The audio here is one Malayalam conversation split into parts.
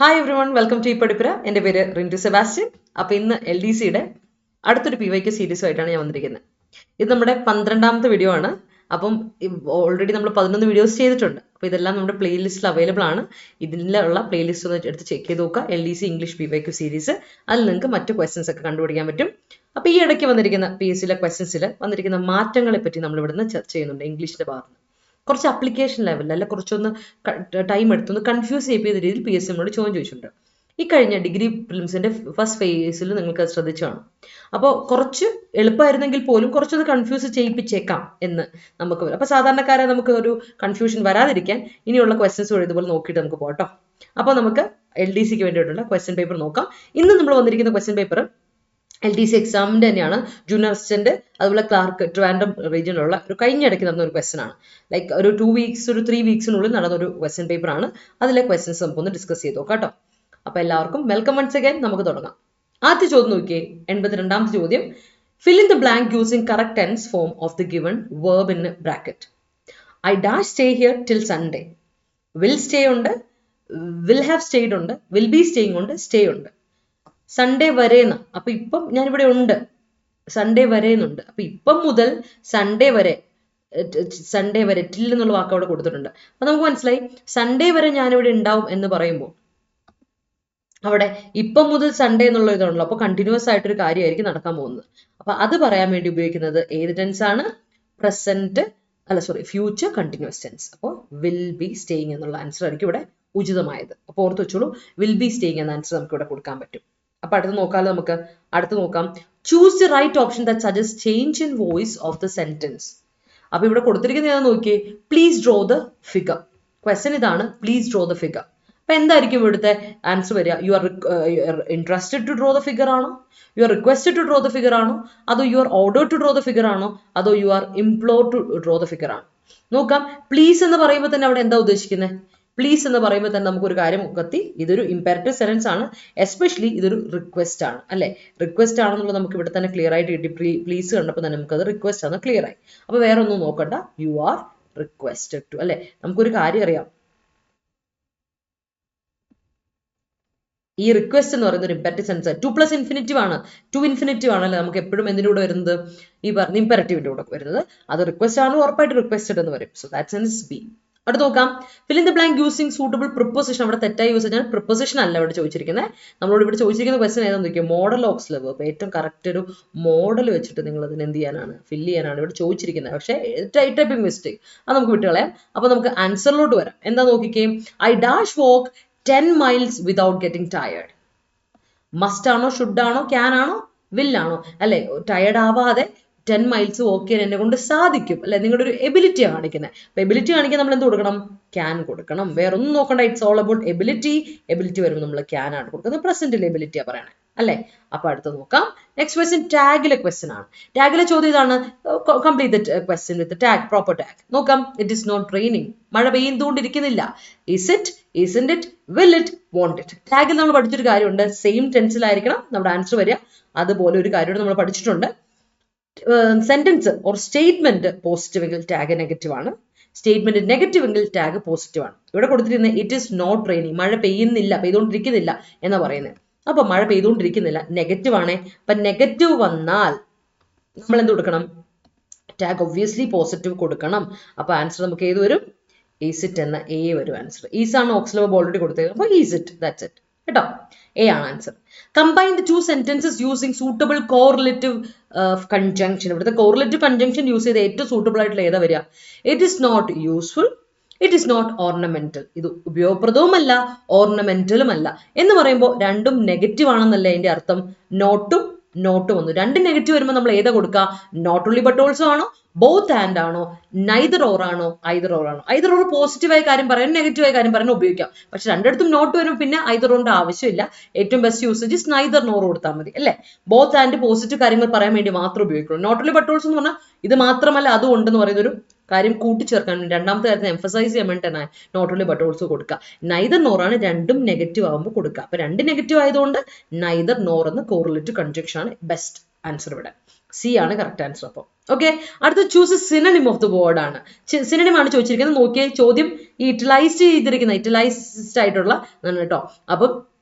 Hi everyone welcome to ഈ പഠിപ്പുര എന്റെ പേര് റിന്റു സെബാസ്റ്റ്യൻ. അപ്പോൾ ഇന്ന് എൽ ഡി സിയുടെ അടുത്തൊരു പി വൈക്ക് സീരീസുമായിട്ടാണ് ഞാൻ വന്നിരിക്കുന്നത്. ഇത് നമ്മുടെ പന്ത്രണ്ടാമത്തെ വീഡിയോ ആണ്. അപ്പം ഓൾറെഡി നമ്മൾ പതിനൊന്ന് വീഡിയോസ് ചെയ്തിട്ടുണ്ട്. അപ്പോൾ ഇതെല്ലാം നമ്മുടെ പ്ലേലിസ്റ്റിൽ അവൈലബിൾ ആണ്. ഇതിലുള്ള പ്ലേലിസ്റ്റ് ഒന്ന് എടുത്ത് ചെക്ക് ചെയ്ത് നോക്കുക. L D C English P Y Q series അതിൽ നിങ്ങൾക്ക് മറ്റ് ക്വസ്റ്റൻസ് ഒക്കെ കണ്ടുപിടിക്കാൻ പറ്റും. അപ്പോൾ ഈ ഇടയ്ക്ക് വന്നിരിക്കുന്ന പി എസ് സിയിലെ ക്വസ്റ്റൻസിൽ വന്നിരിക്കുന്ന മാറ്റങ്ങളെ പറ്റി നമ്മൾ ഇവിടുന്ന് ചർച്ച ചെയ്യുന്നുണ്ട് ഇംഗ്ലീഷിന്റെ ഭാഗത്ത് കുറച്ച് അപ്ലിക്കേഷൻ ലെവലിൽ അല്ല കുറച്ചൊന്ന് ടൈം എടുത്തൊന്ന് കൺഫ്യൂസ് ചെയ്യിപ്പിക്കുന്ന രീതിയിൽ പി എസ് സി നമ്മളോട് ചോദ്യം ചോദിച്ചിട്ടുണ്ട്. ഈ കഴിഞ്ഞ ഡിഗ്രി ഫിലിംസിന്റെ ഫസ്റ്റ് ഫേസിൽ നിങ്ങൾക്ക് ശ്രദ്ധിച്ചു കാണും. അപ്പോൾ കുറച്ച് എളുപ്പമായിരുന്നെങ്കിൽ പോലും കുറച്ചൊന്ന് കൺഫ്യൂസ് ചെയ്യിപ്പിച്ചേക്കാം എന്ന് നമുക്ക് അപ്പോൾ സാധാരണക്കാരെ നമുക്ക് ഒരു കൺഫ്യൂഷൻ വരാതിരിക്കാൻ ഇനിയുള്ള ക്വസ്റ്റ്യൻസ് ഇതുപോലെ നോക്കിയിട്ട് നമുക്ക് പോട്ടോ അപ്പോൾ നമുക്ക് എൽ ഡി സിക്ക് വേണ്ടിയിട്ടുള്ള ക്വസ്റ്റ്യൻ പേപ്പർ നോക്കാം. ഇന്ന് നമ്മൾ വന്നിരിക്കുന്ന question paper L D C എക്സാമിന്റെ തന്നെയാണ് ജൂനിയർ അസിസ്റ്റന്റ് അതുപോലെ ക്ലാർക്ക് ട്രിവാൻഡ്രം റീജിയനിലുള്ള ഒരു കഴിഞ്ഞ ഇടയ്ക്ക് നടന്ന ഒരു ക്വസ്റ്റൻ ആണ്. ലൈക്ക് ഒരു ടു വീക്സ് ഒരു ത്രീ വീക്സിനുള്ളിൽ നടന്ന ഒരു ക്വസ്റ്റൻ പേപ്പർ ആണ്. അതിലെ ക്വസ്റ്റ്യൻസ് നമുക്കൊന്ന് ഡിസ്കസ് ചെയ്ത് കേട്ടോ. അപ്പോൾ എല്ലാവർക്കും വെൽക്കം വൺസ് അഗൈൻ നമുക്ക് തുടങ്ങാം. ആദ്യ ചോദ്യം നോക്കിയേ. എൺപത്തിരണ്ടാമത്തെ ചോദ്യം. Fill in the blank using correct tense form of the given verb in bracket I dash stay here till Sunday will stay ഉണ്ട്. വിൽ ഹാവ് സ്റ്റേഡ് ഉണ്ട്. വിൽ ബി സ്റ്റേയിങ് ഉണ്ട്. സ്റ്റേ ഉണ്ട്. സൺഡേ വരെന്ന്. അപ്പൊ ഇപ്പം ഞാനിവിടെ ഉണ്ട്. സൺഡേ വരെന്നുണ്ട്. അപ്പൊ ഇപ്പം മുതൽ സൺഡേ വരെ സൺഡേ വരെ ടിൽ എന്നുള്ള വാക്ക് അവിടെ കൊടുത്തിട്ടുണ്ട്. അപ്പൊ നമുക്ക് മനസ്സിലായി. സൺഡേ വരെ ഞാനിവിടെ ഉണ്ടാവും എന്ന് പറയുമ്പോൾ അവിടെ ഇപ്പം മുതൽ സൺഡേ എന്നുള്ള ഇതാണല്ലോ. അപ്പൊ കണ്ടിന്യൂസ് ആയിട്ടൊരു കാര്യമായിരിക്കും നടക്കാൻ പോകുന്നത്. അപ്പൊ അത് പറയാൻ വേണ്ടി ഉപയോഗിക്കുന്നത് ഏത് ടെൻസ് ആണ്? പ്രസന്റ് അല്ല സോറി ഫ്യൂച്ചർ കണ്ടിന്യൂസ് ടെൻസ് അപ്പോൾ വിൽ ബി സ്റ്റേയിങ് എന്നുള്ള ആൻസർ ആയിരിക്കും ഇവിടെ ഉചിതമായത്. അപ്പോൾ ഓർത്ത് വെച്ചോളൂ വിൽ ബി സ്റ്റേയിങ് എന്ന ആൻസർ നമുക്ക് ഇവിടെ കൊടുക്കാൻ പറ്റും. അപ്പൊ അടുത്ത് നോക്കാമല്ലോ നമുക്ക്. അടുത്ത് നോക്കാം. Choose the right option that suggest change in voice of the sentence അപ്പൊ ഇവിടെ കൊടുത്തിരിക്കുന്നത് ഏതാ നോക്കിയേ? Please draw the figure question ഇതാണ്. പ്ലീസ് ഡ്രോ ദ ഫിഗർ അപ്പൊ എന്തായിരിക്കും ഇവിടുത്തെ ആൻസർ വരിക? You are interested to draw the figure ആണോ? You are requested to draw the figure ആണോ? അതോ you are order to draw the figure ആണോ? അതോ you are implore to draw the figure ആണോ? നോക്കാം. പ്ലീസ് എന്ന് പറയുമ്പോൾ തന്നെ അവിടെ എന്താ ഉദ്ദേശിക്കുന്നത് പ്ലീസ് എന്ന് പറയുമ്പോൾ തന്നെ നമുക്കൊരു കാര്യം കത്തി ഇതൊരു ഇമ്പാരറ്റീവ് സെന്റൻസ് ആണ്. എസ്പെഷ്യലി ഇതൊരു റിക്വസ്റ്റ് ആണ് അല്ലെ? റിക്വസ്റ്റ് ആണെന്നുള്ളത് നമുക്ക് ഇവിടെ തന്നെ ക്ലിയർ ആയിട്ട് കിട്ടി. പ്ലീസ് കണ്ടപ്പോൾ തന്നെ നമുക്കത് റിക്വസ്റ്റ് ആണ് ക്ലിയർ ആയി. അപ്പോൾ വേറെ ഒന്നും നോക്കണ്ട. യു ആർ റിക്വസ്റ്റഡ് ടു അല്ലെ? നമുക്കൊരു കാര്യം അറിയാം. ഈ റിക്വസ്റ്റ് എന്ന് പറയുന്ന ഒരു imperative sense to plus infinitive ആണ്. ടു ഇൻഫിനിറ്റീവ് ആണല്ലേ നമുക്ക് എപ്പോഴും എന്തിന്റെ കൂടെ വരുന്നത്? ഈ പറഞ്ഞ ഇമ്പാരറ്റീവിന്റെ കൂടെ വരുന്നത്. അത് റിക്വസ്റ്റ് ആണ് ഉറപ്പായിട്ട് റിക്വസ്റ്റഡ് എന്ന് പറയും സോ ദാറ്റ് സെൻസ് ബി അടുത്ത് നോക്കാം. Fill in the blank using suitable preposition അവിടെ തെറ്റായി യൂസ് ചെയ്താൽ പ്രിപ്പോസിഷൻ അല്ല ഇവിടെ ചോദിച്ചിരിക്കുന്നത് നമ്മളോട് ഇവിടെ ചോദിച്ചിരിക്കുന്ന ക്വസ്റ്റൻ ഏതാണെന്ന് നോക്കിയോ? മോഡൽ ഓക്സ് ലെവ് അപ്പോൾ ഏറ്റവും കറക്റ്റ് ഒരു മോഡൽ വെച്ചിട്ട് നിങ്ങൾ അതിന് എന്ത് ചെയ്യാനാണ്? ഫില്ല് ചെയ്യാനാണ് ഇവിടെ ചോദിച്ചിരിക്കുന്നത് പക്ഷേ ടൈപ്പിംഗ് മിസ്റ്റേക്ക് അത് നമുക്ക് വിട്ടുകളയാം. അപ്പോൾ നമുക്ക് ആൻസറിലോട്ട് വരാം. എന്താ നോക്കിക്കേ? I dash walk ten miles without getting tired must ആണോ? ഷുഡ് ആണോ? ക്യാൻ ആണോ? വില്ലാണോ അല്ലെ? ടയേർഡ് ആവാതെ ടെൻ മൈൽസ് വോക്ക് ചെയ്യാൻ എന്നെ കൊണ്ട് സാധിക്കും. അല്ലെ? നിങ്ങളുടെ ഒരു എബിലിറ്റി കാണിക്കുന്നത്. അപ്പൊ എബിലിറ്റി കാണിക്കാൻ നമ്മൾ എന്ത് കൊടുക്കണം? ക്യാൻ കൊടുക്കണം. വേറെ ഒന്നും നോക്കണ്ട. It's all about ability ability വരുമ്പോൾ നമ്മൾ ക്യാൻ ആണ് കൊടുക്കുന്നത്. പ്രസന്റിൽ എബിലിറ്റിയാ പറയണേ. അല്ലെ? അപ്പൊ അടുത്ത് നോക്കാം. നെക്സ്റ്റ് ക്വസ്റ്റ്യൻ ടാഗിലെ ക്വസ്റ്റ്യൻ ആണ്. ടാഗിലെ ചോദ്യം ഇതാണ്. Complete question with tag proper tag നോക്കാം. ഇറ്റ് ഇസ് നോട്ട് റെയിനിങ് മഴ പെയ്യുന്നതുകൊണ്ടിരിക്കുന്നില്ല. Is it is it will it won't it ടാഗിൽ നമ്മൾ പഠിച്ചൊരു കാര്യമുണ്ട്. സെയിം ടെൻസിലായിരിക്കണം നമ്മുടെ ആൻസർ വരിക. അതുപോലെ ഒരു കാര്യം നമ്മൾ പഠിച്ചിട്ടുണ്ട്. സെന്റൻസ് ഓർ സ്റ്റേറ്റ്മെന്റ് പോസിറ്റീവ് എങ്കിൽ ടാഗ് നെഗറ്റീവ് ആണ്. സ്റ്റേറ്റ്മെന്റ് നെഗറ്റീവ് എങ്കിൽ ടാഗ് പോസിറ്റീവ് ആണ്. ഇവിടെ കൊടുത്തിരിക്കുന്നത് ഇറ്റ് ഇസ് നോട്ട് റെയിനിങ് മഴ പെയ്യുന്നില്ല പെയ്തുകൊണ്ടിരിക്കുന്നില്ല എന്ന് പറയുന്നത് അപ്പൊ മഴ പെയ്തുകൊണ്ടിരിക്കുന്നില്ല നെഗറ്റീവ് ആണ്. അപ്പൊ നെഗറ്റീവ് വന്നാൽ നമ്മൾ എന്ത് കൊടുക്കണം? ടാഗ് ഒബ്വിയസ്ലി പോസിറ്റീവ് കൊടുക്കണം. അപ്പൊ ആൻസർ നമുക്ക് ഏത് വരും? ഈസിറ്റ് എന്ന എ വരും ആൻസർ ഈസ് ആണ് ഓക്സിലബ് ഓൾറെഡി കൊടുത്തത്. അപ്പൊ ഈസിറ്റ് ദാറ്റ്സ് ഇറ്റ് കേട്ടോ? എ ആണ് answer combine the two sentences using suitable correlative conjunction ഇവിടുത്തെ കോറിലേറ്റീവ് കൺജങ്ഷൻ യൂസ് ചെയ്ത് ഏറ്റവും സൂട്ടബിൾ ആയിട്ടുള്ള ഏതാ വരിക? It is not useful it is not ornamental ഇത് ഉപയോഗപ്രദവുമല്ല ഓർണമെന്റലുമല്ല എന്ന് പറയുമ്പോൾ രണ്ടും നെഗറ്റീവ് ആണെന്നല്ലേ അതിന്റെ അർത്ഥം? നോട്ടും നോട്ട് വന്നു. രണ്ട് നെഗറ്റീവ് വരുമ്പോൾ നമ്മൾ ഏതാ കൊടുക്കുക നോട്ട് ഉള്ളി ബട്ട് ഓൾസോ ആണോ? ബോത്ത് ആൻഡ് ആണോ? നൈതർ ഓർ ആണോ? ഐതർ ഓർ ആണോ? ഐതർ ഓർ പോസിറ്റീവായ കാര്യം പറയാൻ നെഗറ്റീവായ കാര്യം പറയാനും ഉപയോഗിക്കാം. പക്ഷെ രണ്ടിടത്തും നോട്ട് വരും പിന്നെ ഐതർ ഓറിന്റെ ആവശ്യമില്ല. ഏറ്റവും ബെസ്റ്റ് യൂസേജ് നൈതർ നോർ കൊടുത്താൽ മതി അല്ലേ? ബോത്ത് ആൻഡ് പോസിറ്റീവ് കാര്യങ്ങൾ പറയാൻ വേണ്ടി മാത്രം ഉപയോഗിക്കുള്ളൂ. നോട്ട് ഓൺലി ബട്ട് ഓൾസോ എന്ന് പറഞ്ഞാൽ ഇത് മാത്രമല്ല അതും ഉണ്ടെന്ന് പറയുന്ന ഒരു കാര്യം കൂട്ടിച്ചേർക്കാൻ വേണ്ടി രണ്ടാമത്തെ കാര്യത്തിന് എംഫസൈസ് ചെയ്യാൻ വേണ്ടിയിട്ടാണ് നോട്ട് ഓൺലി ബട്ട് ഓൾസോ കൊടുക്കുക. നൈതർ നോറാണ് രണ്ടും നെഗറ്റീവ് ആകുമ്പോൾ കൊടുക്കുക. അപ്പൊ രണ്ട് നെഗറ്റീവ് ആയതുകൊണ്ട് നൈതർ നോർ എന്ന് കോറിലിറ്റ് കൺജക്ഷൻ ആണ് ബെസ്റ്റ് ആൻസർ ഇവിടെ. സി ആണ് കറക്റ്റ് ആൻസർ അപ്പം. ഓക്കെ അടുത്ത choose synonym of the word ആണ്. സിനണിം ആണ് ചോദിച്ചിരിക്കുന്നത്. നോക്കിയ ചോദ്യം ഇറ്റലൈസ് ചെയ്തിരിക്കുന്ന ഇറ്റലൈസ്ഡ് ആയിട്ടുള്ള കേട്ടോ. അപ്പം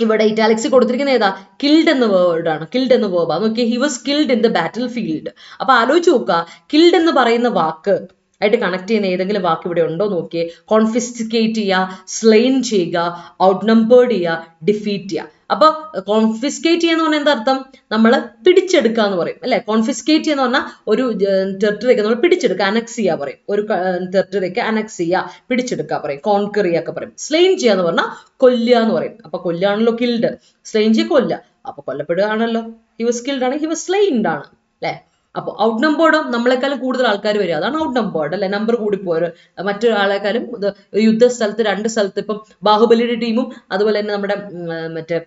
ഇവിടെ ഇറ്റാലിക്സ് കൊടുത്തിരിക്കുന്ന ഏതാ? കിൽഡ് എന്ന വേർഡ് ആണ്. കിൽഡ് എന്ന വേർബ് നോക്കിയേ he was killed in the battle field അപ്പൊ ആലോചിച്ച് നോക്കുക. കിൽഡ് എന്ന് പറയുന്ന വാക്ക് ആയിട്ട് കണക്ട് ചെയ്യുന്ന ഏതെങ്കിലും വാക്ക് ഇവിടെ ഉണ്ടോ നോക്കിയേ. കോൺഫിസ്റ്റിക്കേറ്റ് ചെയ്യുക സ്ലെയിൻ ചെയ്യുക ഔട്ട് നമ്പേർഡ് ചെയ്യുക ഡിഫീറ്റ് ചെയ്യുക. അപ്പൊ കോൺഫിസ്കേറ്റ് ചെയ്യുക എന്ന് പറഞ്ഞാൽ എന്താ അർത്ഥം? നമ്മൾ പിടിച്ചെടുക്കുക എന്ന് പറയും അല്ലെ? കോൺഫിസ്കേറ്റ് ചെയ്യുന്ന പറഞ്ഞാൽ ഒരു ടെറിട്ടറിയൊക്കെ നമ്മൾ പിടിച്ചെടുക്കുക അനക്സ് ചെയ്യുക പറയും. ഒരു ടെറിട്ടറിയൊക്കെ അനക്സ് ചെയ്യുക പിടിച്ചെടുക്കുക പറയും കോൺക്രിയ ചെയ്യുക പറയും. സ്ലെയിൻ ചെയ്യുക എന്ന് പറഞ്ഞാൽ കൊല്ലുക എന്ന് പറയും. അപ്പൊ കൊല്ലാണല്ലോ കിൽഡ് സ്ലെയിൻ ചെയ്യുക കൊല്ലുക. അപ്പൊ കൊല്ലപ്പെടുകയാണല്ലോ. ഹി വാസ് കിൽഡ് ആണ് ഹി വാസ് സ്ലെയിൻഡ് ആണ് അല്ലെ? അപ്പോൾ ഔട്ട് നമ്പേർഡും നമ്മളെക്കാളും കൂടുതൽ ആൾക്കാർ വരിക. അതാണ് ഔട്ട് നമ്പേർഡ് അല്ലെ? നമ്പർ കൂടിപ്പോയത് മറ്റൊരാളെക്കാളും യുദ്ധ സ്ഥലത്ത് രണ്ട് സ്ഥലത്ത് ഇപ്പം ബാഹുബലിയുടെ ടീമും അതുപോലെ തന്നെ നമ്മുടെ മറ്റേ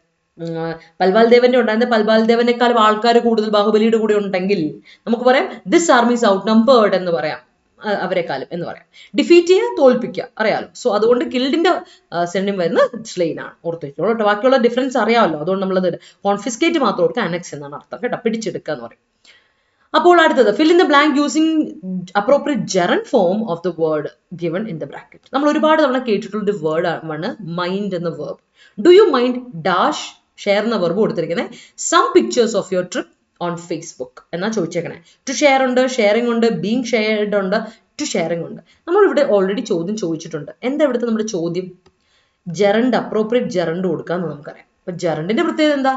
പൽവാൽ ദേവന്റെ ഉണ്ടായിരുന്ന പൽവാൽ ദേവനേക്കാളും ആൾക്കാർ കൂടുതൽ ബാഹുബലിയുടെ കൂടെ ഉണ്ടെങ്കിൽ നമുക്ക് പറയാം this army is outnumbered എന്ന് പറയാം. അവരെക്കാളും എന്ന് പറയാം. ഡിഫീറ്റ് ചെയ്യുക തോൽപ്പിക്കുക. അറിയാലോ? സോ അതുകൊണ്ട് കിൽഡിന്റെ സെന്റിം വരുന്ന സ്ലെയിൻ ആണ്. ഓർത്ത് വെച്ചോളൂ കേട്ടോ ബാക്കിയുള്ള ഡിഫറൻസ് അറിയാമല്ലോ. അതുകൊണ്ട് നമ്മളത് കോൺഫിസ്കേറ്റ് മാത്രം ഓർക്കുക അനക്സ് എന്നാണ് അർത്ഥം. കേട്ടോ? പിടിച്ചെടുക്കുക എന്ന് പറയും. അപ്പോൾ അടുത്തത് fill in the blank using appropriate gerund form of the word given in the bracket നമ്മൾ ഒരുപാട് തവണ കേട്ടിട്ടുള്ള ഒരു വേർഡ് ആണ് മൈൻഡ് എന്ന verb do you mind dash share എന്ന വെർബ് കൊടുത്തിരിക്കുന്നത് some pictures of your trip on Facebook എന്നാ ചോദിച്ചേക്കണേ. ടു ഷെയർ ഉണ്ട് ഷെയറിംഗ് ഉണ്ട് ബീങ് ഷെയർഡ് ഉണ്ട് ടു ഷെയറിംഗ് ഉണ്ട്. നമ്മൾ ഇവിടെ ഓൾറെഡി ചോദ്യം ചോദിച്ചിട്ടുണ്ട്. എന്താ ഇവിടുത്തെ നമ്മുടെ ചോദ്യം? ജെറണ്ട് അപ്രോപ്രിയറ്റ് ജെറണ്ട് കൊടുക്കാന്ന് നമുക്കറിയാം. അപ്പൊ ജെറണ്ടിന്റെ പ്രത്യേകത എന്താ?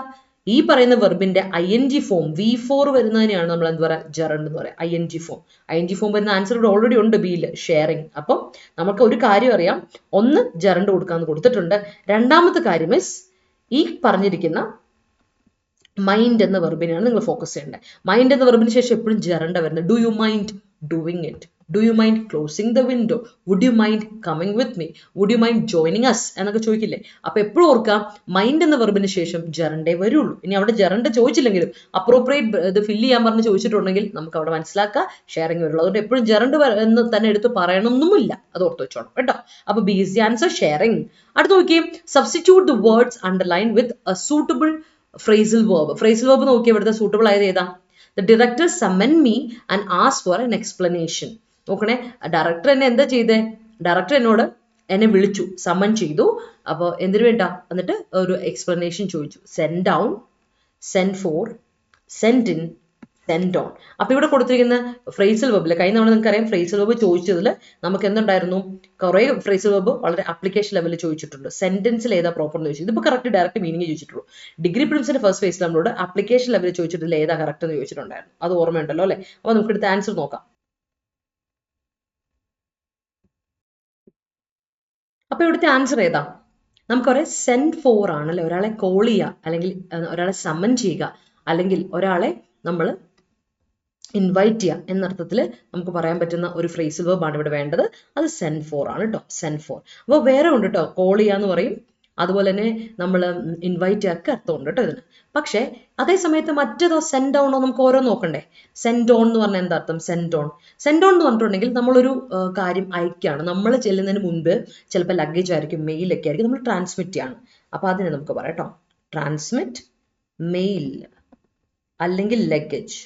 ഈ പറയുന്ന വെർബിന്റെ I N G form V four വരുന്നതിനെയാണ് നമ്മൾ എന്ത് പറയാ ജെറണ്ട് എന്ന് പറയുക I N G form I N G form വരുന്ന ആൻസർ ഇവിടെ ഓൾറെഡി ഉണ്ട് ബിയിൽ ഷെയറിങ് അപ്പം നമുക്ക് ഒരു കാര്യം അറിയാം ഒന്ന് ജെറണ്ട് കൊടുക്കാന്ന് കൊടുത്തിട്ടുണ്ട്. രണ്ടാമത്തെ കാര്യം ഇസ് ഈ പറഞ്ഞിരിക്കുന്ന മൈൻഡ് എന്ന വെർബിനെയാണ് നിങ്ങൾ ഫോക്കസ് ചെയ്യേണ്ടത്. മൈൻഡ് എന്ന വെർബിന് ശേഷം എപ്പോഴും ജെറണ്ട വരുന്നത്. Do you mind doing it do you mind closing the window would you mind coming with me would you mind joining us എന്നൊക്കെ ചോദിക്കില്ലേ? അപ്പൊ എപ്പോഴും ഓർക്കാം മൈൻഡ് എന്ന വെർബിന് ശേഷം ജെറണ്ടേ വരുള്ളൂ. ഇനി അവിടെ ജെറണ്ട ചോദിച്ചില്ലെങ്കിലും അപ്രോപ്രിയേറ്റ് ഇത് ഫില്ല് ചെയ്യാൻ പറഞ്ഞ് ചോദിച്ചിട്ടുണ്ടെങ്കിൽ നമുക്ക് അവിടെ മനസ്സിലാക്കാം ഷെയറിങ് വരുള്ളൂ അതുകൊണ്ട് എപ്പോഴും ജെറണ്ട് എന്ന് തന്നെ എടുത്ത് പറയണമെന്നുമില്ല അത് ഓർത്ത് വെച്ചോണം കേട്ടോ. അപ്പൊ ബി ദി ആൻസർ ഷെയറിങ് അടുത്ത് നോക്കിയേ substitute the words underline with a suitable phrasal verb phrasal verb നോക്കിയേ ഇവിടുത്തെ സൂട്ടബിൾ ആയത് ഏതാ? The director summon me and ask for an explanation നോക്കണേ. ഡയറക്ടർ എന്നെ എന്താ ചെയ്തേ? ഡയറക്ടർ എന്നോട് എന്നെ വിളിച്ചു സമൻ ചെയ്തു. അപ്പോൾ എന്തിനു വേണ്ട? എന്നിട്ട് ഒരു എക്സ്പ്ലനേഷൻ ചോദിച്ചു. Send down send for send in send on അപ്പൊ ഇവിടെ കൊടുത്തിരിക്കുന്ന ഫ്രേസൽ വെബിൽ കഴിഞ്ഞ തവണ നിങ്ങൾക്ക് അറിയാം ഫ്രേസൽ വെബ് ചോദിച്ചതിൽ നമുക്ക് എന്തുണ്ടായിരുന്നു? കുറെ ഫ്രേസൽ വെബ് വളരെ അപ്ലിക്കേഷൻ ലെവലിൽ ചോദിച്ചിട്ടുണ്ട്. സെന്റൻസിൽ ഏതാ പ്രോപ്പർ എന്ന് ചോദിച്ചു ഇതിപ്പോൾ കറക്റ്റ് ഡയറക്റ്റ് മീനിങ് ചോദിച്ചിട്ടുള്ളൂ. ഡിഗ്രി പ്രിൻസിന്റെ ഫസ്റ്റ് ഫേസിൽ നമ്മളോട് അപ്ലിക്കേഷൻ ലെവലിൽ ചോദിച്ചിട്ടില്ല ഏതാ കറക്റ്റ് എന്ന് ചോദിച്ചിട്ടുണ്ടായിരുന്നു. അത് ഓർമ്മയുണ്ടല്ലോ അല്ലേ? അപ്പൊ നമുക്ക് എടുത്ത് ആൻസർ നോക്കാം. അപ്പൊ ഇവിടുത്തെ ആൻസർ ഏതാ? നമുക്കറിയാം സെൻഡ് ഫോർ ആണല്ലേ? ഒരാളെ കോൾ ചെയ്യുക അല്ലെങ്കിൽ ഒരാളെ സമൻ ചെയ്യുക അല്ലെങ്കിൽ ഒരാളെ നമ്മൾ ഇൻവൈറ്റ് ചെയ്യുക എന്നർത്ഥത്തിൽ നമുക്ക് പറയാൻ പറ്റുന്ന ഒരു ഫ്രേസൽ വേർബാണ് ഇവിടെ വേണ്ടത്. അത് സെൻഡ് ഫോർ ആണ് കേട്ടോ സെൻഡ് ഫോർ അപ്പോൾ വേറെ ഉണ്ട് കേട്ടോ കോൾ ചെയ്യുക എന്ന് പറയും. അതുപോലെ തന്നെ നമ്മൾ ഇൻവൈറ്റ് ചെയ്യാനൊക്കെ അർത്ഥമുണ്ട് കേട്ടോ ഇതിന്. പക്ഷേ അതേ സമയത്ത് മറ്റേതോ സെൻഡ് ഡൗൺ നമുക്ക് ഓരോ നോക്കണ്ടേ? സെൻഡ് ഓൺ എന്ന് പറഞ്ഞാൽ എന്താ അർത്ഥം? സെൻഡ് ഓൺ സെൻഡ് ഓൺ എന്ന് പറഞ്ഞിട്ടുണ്ടെങ്കിൽ നമ്മളൊരു കാര്യം അയക്കുകയാണ് നമ്മൾ ചെല്ലുന്നതിന് മുൻപ് ചിലപ്പോൾ ലഗേജ് ആയിരിക്കും മെയിലൊക്കെ ആയിരിക്കും നമ്മൾ ട്രാൻസ്മിറ്റ് ചെയ്യാണ്. അപ്പോൾ അതിനെ നമുക്ക് പറയാം ട്രാൻസ്മിറ്റ് മെയിൽ അല്ലെങ്കിൽ ലഗേജ്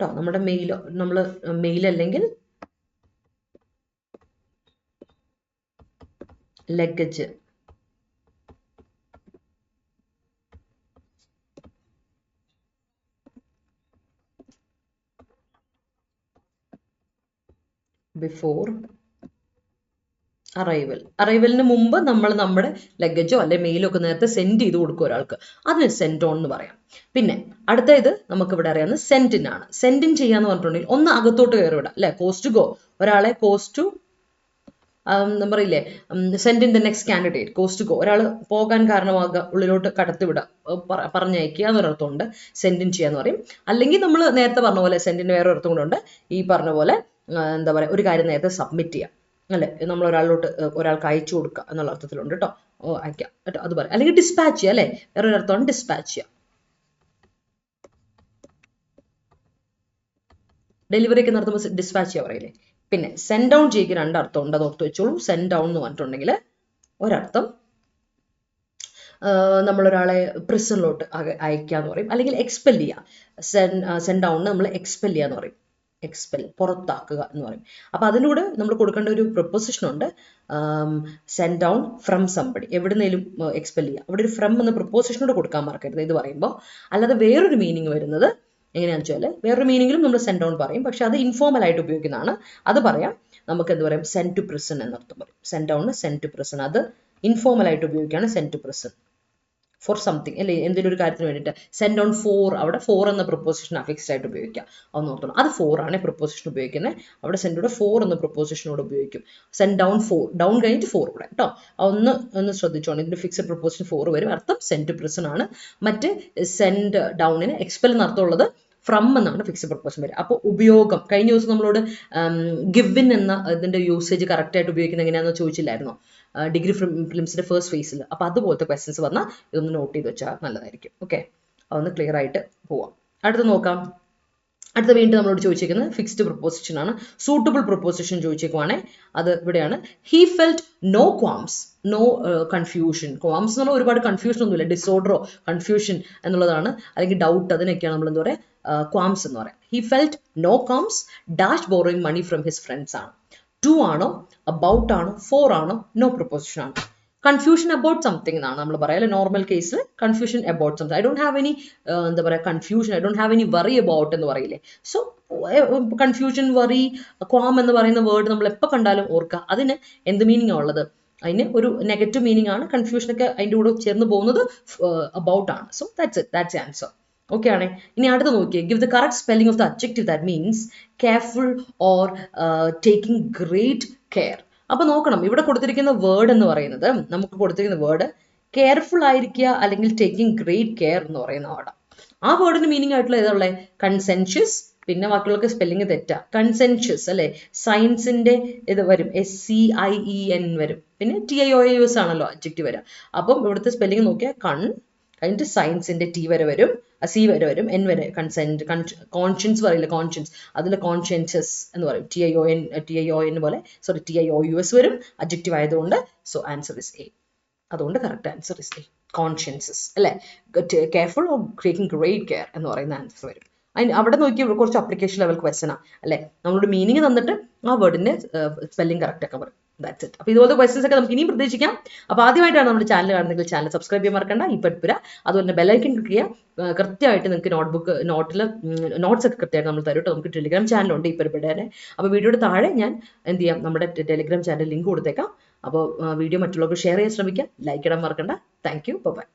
കേട്ടോ നമ്മുടെ മെയിലോ നമ്മൾ മെയിൽ അല്ലെങ്കിൽ ലഗേജ് ബിഫോർ അറൈവൽ അറൈവലിന് മുമ്പ് നമ്മൾ നമ്മുടെ ലഗേജോ അല്ലെ മെയിലോ ഒക്കെ നേരത്തെ സെൻഡ് ചെയ്ത് കൊടുക്കും ഒരാൾക്ക്. അതിന് സെൻഡ് ഓൺ എന്ന് പറയാം. പിന്നെ അടുത്ത ഇത് നമുക്ക് ഇവിടെ അറിയാവുന്ന സെൻഡിൻ ആണ് സെൻഡിൻ ചെയ്യാന്ന് പറഞ്ഞിട്ടുണ്ടെങ്കിൽ ഒന്ന് അകത്തോട്ട് കയറി വിടാം അല്ലെ? കോസ്റ്റ് ഗോ ഒരാളെ കോസ്റ്റ് പറയില്ലേ? Send in the next candidate cause to go ഒരാൾ പോകാൻ കാരണമാകുക ഉള്ളിലോട്ട് കടത്തിവിടുക പറഞ്ഞയക്കുക എന്നൊരർത്ഥമുണ്ട് സെൻഡിൻ ചെയ്യാന്ന് പറയും. അല്ലെങ്കിൽ നമ്മൾ നേരത്തെ പറഞ്ഞ പോലെ സെൻഡിന് വേറെ അർത്ഥം കൊണ്ടുണ്ട് ഈ പറഞ്ഞ പോലെ എന്താ പറയുക ഒരു കാര്യം നേരത്തെ സബ്മിറ്റ് ചെയ്യാം. അല്ലെ? നമ്മൾ ഒരാളിലോട്ട് ഏർ ഒരാൾക്ക് അയച്ചു കൊടുക്കുക എന്നുള്ള അർത്ഥത്തിലുണ്ട് കേട്ടോ. ഓ അയക്കാം. കേട്ടോ അത് പറയാം. അല്ലെങ്കിൽ ഡിസ്പാച്ച് ചെയ്യുക അല്ലെ? വേറൊരു അർത്ഥമാണ് ഡിസ്പാച്ച് ചെയ്യുക ഡെലിവറി ഒക്കെ നടത്തുമ്പോൾ ഡിസ്പാച്ച് ചെയ്യുക പറയില്ലേ? പിന്നെ സെൻഡ് ഡൗൺ രണ്ട് അർത്ഥം ഉണ്ട് അത് ഓർത്ത് വെച്ചോളൂ. സെൻഡ് ഡൗൺ എന്ന് പറഞ്ഞിട്ടുണ്ടെങ്കിൽ ഒരർത്ഥം നമ്മളൊരാളെ പ്രിസണിലോട്ട് അയക്കുക എന്ന് പറയും. അല്ലെങ്കിൽ എക്സ്പെൽ ചെയ്യുക സെൻ സെൻഡ് ഡൗൺ നമ്മൾ എക്സ്പെൽ ചെയ്യുക എന്ന് പറയും. എക്സ്പെൽ പുറത്താക്കുക എന്ന് പറയും. അപ്പൊ അതിലൂടെ നമ്മൾ കൊടുക്കേണ്ട ഒരു പ്രൊപ്പോസിഷൻ ഉണ്ട്. സെൻഡ് ഡൗൺ ഫ്രം സംബടി എവിടുന്നേലും എക്സ്പെൽ ചെയ്യുക. അവിടെ ഒരു ഫ്രം എന്ന പ്രൊപ്പോസിഷനോട് കൊടുക്കാൻ മറക്കരുത് ഇത് പറയുമ്പോൾ. അല്ലാതെ വേറൊരു മീനിങ് വരുന്നത് എങ്ങനെയാണെന്ന് വെച്ചാൽ വേറൊരു മീനിങ്ങിലും നമ്മൾ സെൻഡ് ഡൗൺ പറയും. പക്ഷെ അത് ഇൻഫോർമൽ ആയിട്ട് ഉപയോഗിക്കുന്നതാണ്. അത് പറയാം. നമുക്ക് എന്ത് പറയാം? സെൻഡ് ടു പ്രിസൺ എന്നർത്ഥം പറയും. Send down send to prison അത് ഇൻഫോർമൽ ആയിട്ട് ഉപയോഗിക്കുകയാണ് send to prison for something അല്ലേ എന്തെങ്കിലും ഒരു കാര്യത്തിന് വേണ്ടിയിട്ട് സെൻഡ് ഓൺ ഫോർ അവിടെ ഫോർ എന്ന പ്രൊപ്പോസിഷൻ അഫിക്സ്ഡ് ആയിട്ട് ഉപയോഗിക്കുക അത് നോക്കണം അത് ഫോർ ആണ് പ്രൊപ്പോസിഷൻ ഉപയോഗിക്കുന്നത് അവിടെ സെൻഡോടെ ഫോർ എന്ന പ്രൊപ്പോസിഷനോട് ഉപയോഗിക്കും. സെൻഡ് ഡൗൺ ഫോർ ഡൗൺ കഴിഞ്ഞിട്ട് ഫോർ കൂടെ കേട്ടോ ഒന്ന് ഒന്ന് ശ്രദ്ധിച്ചോണം. ഇതിന്റെ ഫിക്സഡ് പ്രൊപ്പോസിഷൻ ഫോർ വരും. അർത്ഥം സെൻഡ് ടു പ്രിസൺ ആണ്. മറ്റ് സെൻഡ് ഡൗണിന് എക്സ്പെൽ എന്ന അർത്ഥമുള്ളത് ഫ്രം എന്നാണ് ഫിക്സഡ് പ്രൊപ്പോസിഷൻ വരിക അപ്പോൾ ഉപയോഗം കഴിഞ്ഞ ദിവസം നമ്മളോട് ഗിവിൻ എന്ന ഇതിന്റെ യൂസേജ് കറക്റ്റായിട്ട് ഉപയോഗിക്കുന്നത് എങ്ങനെയാണെന്ന് ചോദിച്ചില്ലായിരുന്നോ? ഡിഗ്രി ഫിലിംസിന്റെ ഫസ്റ്റ് ഫേസിൽ അപ്പോൾ അതുപോലത്തെ ക്വസ്റ്റ്യൻസ് വന്നാൽ ഇതൊന്ന് നോട്ട് ചെയ്ത് വെച്ചാൽ നല്ലതായിരിക്കും. ഓക്കെ അതൊന്ന് ക്ലിയർ ആയിട്ട് പോവാം. അടുത്ത് നോക്കാം. അടുത്ത വീണ്ടും നമ്മളോട് ചോദിച്ചിരിക്കുന്നത് ഫിക്സ്ഡ് പ്രൊപ്പോസിഷൻ ആണ്. സൂട്ടബിൾ പ്രൊപ്പോസിഷൻ ചോദിച്ചേക്കുവാണേ. അത് ഇവിടെയാണ്. He felt no qualms no confusion qualms എന്ന് പറഞ്ഞാൽ ഒരുപാട് കൺഫ്യൂഷൻ ഒന്നുമില്ല. ഡിസോർഡറോ കൺഫ്യൂഷൻ എന്നുള്ളതാണ്. അല്ലെങ്കിൽ ഡൗട്ട് അതിനൊക്കെയാണ് നമ്മൾ എന്താ പറയുക ക്വാംസ് എന്ന് പറയാം. He felt no qualms dash borrowing money from his friends ആണ്. ടു ആണോ അബൌട്ട് ആണോ ഫോർ ആണോ നോ പ്രൊപ്പോസിഷൻ ആണ്. കൺഫ്യൂഷൻ അബൌട്ട് സംതിങ് എന്നാണ് നമ്മൾ പറയാം നോർമൽ കേസിൽ confusion about something I don't have any എന്താ പറയുക confusion I don't have any worry about എന്ന് പറയില്ലേ? സോ കൺഫ്യൂഷൻ വറി ക്വാം എന്ന് പറയുന്ന വേർഡ് നമ്മൾ എപ്പോൾ കണ്ടാലും ഓർക്കുക അതിന് എന്ത് മീനിങ് ഉള്ളത്? അതിന് ഒരു നെഗറ്റീവ് മീനിങ് ആണ്. കൺഫ്യൂഷനൊക്കെ അതിന്റെ കൂടെ ചേർന്ന് പോകുന്നത് അബൌട്ട് ആണ്. So that's it that's answer okay ആണ് ഇനി അടുത്ത് നോക്കിയേ. Give the correct spelling of the objective that means careful or taking great care അപ്പൊ നോക്കണം. ഇവിടെ കൊടുത്തിരിക്കുന്ന വേർഡ് എന്ന് പറയുന്നത് നമുക്ക് കൊടുത്തിരിക്കുന്ന വേർഡ് കെയർഫുൾ ആയിരിക്കുക അല്ലെങ്കിൽ ടേക്കിംഗ് ഗ്രേറ്റ് കെയർ എന്ന് പറയുന്ന വേർഡാണ് ആ. വേർഡിന് മീനിങ് ആയിട്ടുള്ള ഏതുള്ള കൺസെൻഷ്യസ് പിന്നെ ബാക്കിയുള്ളൊക്കെ സ്പെല്ലിംഗ് തെറ്റാ. കൺസെൻഷ്യസ് അല്ലെ? സയൻസിന്റെ ഇത് വരും. S C I E N വരും. പിന്നെ ടി ഐ ഒ എസ് ആണല്ലോ അബ്ജക്റ്റീവ് വരാം അപ്പം ഇവിടുത്തെ സ്പെല്ലിംഗ് നോക്കിയാൽ കൺ കഴിഞ്ഞിട്ട് സയൻസിന്റെ ടി വരെ വരും സി വരെ വരും എൻ വരെ കൺസെന്റ് കോൺഷ്യൻസ് പറയില്ല കോൺഷ്യൻസ് അതിൽ കോൺഷ്യൻഷ്യസ് എന്ന് പറയും. T I O N T I O N പോലെ sorry T I O U S വരും അബ്ജക്റ്റീവ് ആയതുകൊണ്ട് സോ ആൻസർ ഇസ് എ അതുകൊണ്ട് correct answer is A conscientious അല്ലെ? Careful or taking great care എന്ന് പറയുന്ന ആൻസർ വരും. അതിന് അവിടെ നോക്കി കുറച്ച് അപ്ലിക്കേഷൻ ലെവൽ ക്വസ്റ്റൻ ആണ് അല്ലേ? നമ്മളോട് മീനിങ് തന്നിട്ട് ആ വേർഡിന്റെ സ്പെല്ലിംഗ് കറക്റ്റ് ഒക്കെ പറയും. ദാറ്റ്സ് ഇറ്റ് അപ്പോൾ ഇതുപോലത്തെ ക്വസ്റ്റൻസ് ഒക്കെ നമുക്ക് ഇനിയും പ്രതീക്ഷിക്കാം. അപ്പോൾ ആദ്യമായിട്ടാണ് നമ്മുടെ ചാനൽ കാണുന്നെങ്കിൽ ചാനൽ സബ്സ്ക്രൈബ് ചെയ്യാൻ മറക്കണ്ട. ഈ പഠിപ്പുര അതുപോലെ തന്നെ ബെല്ലൈക്കൻ ക്ലിക്ക് ചെയ്യുക. കൃത്യമായിട്ട് നിങ്ങൾക്ക് നോട്ട്ബുക്ക് നോട്ടിൽ നോട്ട്സ് ഒക്കെ കൃത്യമായിട്ട് നമ്മൾ തരും നമുക്ക് ടെലിഗ്രാം ചാനലുണ്ട് ഈ പരിപാടിയുടെ അപ്പോൾ വീഡിയോയുടെ താഴെ ഞാൻ എന്ത് ചെയ്യാം? നമ്മുടെ ടെലിഗ്രാം ചാനൽ ലിങ്ക് കൊടുത്തേക്കാം. അപ്പോൾ വീഡിയോ മറ്റുള്ളവർക്ക് ഷെയർ ചെയ്യാൻ ശ്രമിക്കുക ലൈക്ക് ഇടാൻ മറക്കണ്ട. Thank you by